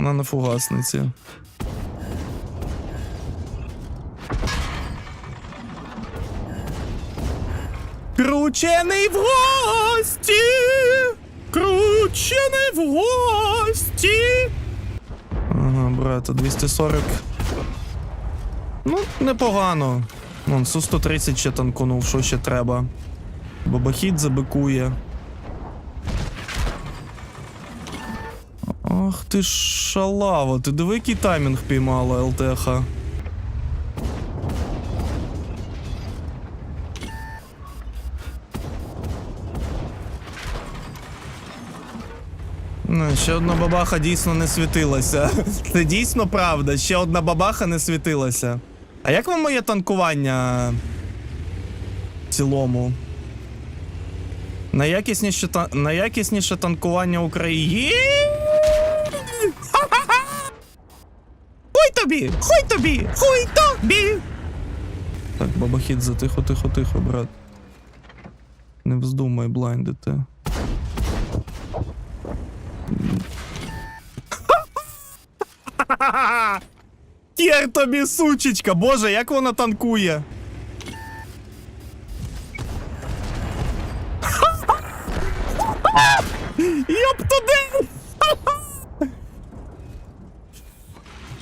Вона на фугасниці. Кручений в гості! Кручений в гості! Ага, брата, 240. Ну, непогано. Вон, Су-130 ще танкунув, що ще треба. Бабахіт забикує. Ах ти ж шалава, ти диви, який таймінг піймала ЛТХ. Ну, ще одна бабаха дійсно не світилася. Це дійсно правда. Ще одна бабаха не світилася. А як вам моє танкування в цілому? Найякісніше, та... Найякісніше танкування України. Тобі! Хуй тобі! Хуй тобі! Так, бабахіт, затихо, тихо, тихо, брат. Не вздумай блайндити. Кєр тобі, сучечка! Боже, як вона танкує!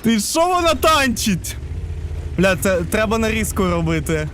Ти що вона танчить? Бля, це треба нарізку робити.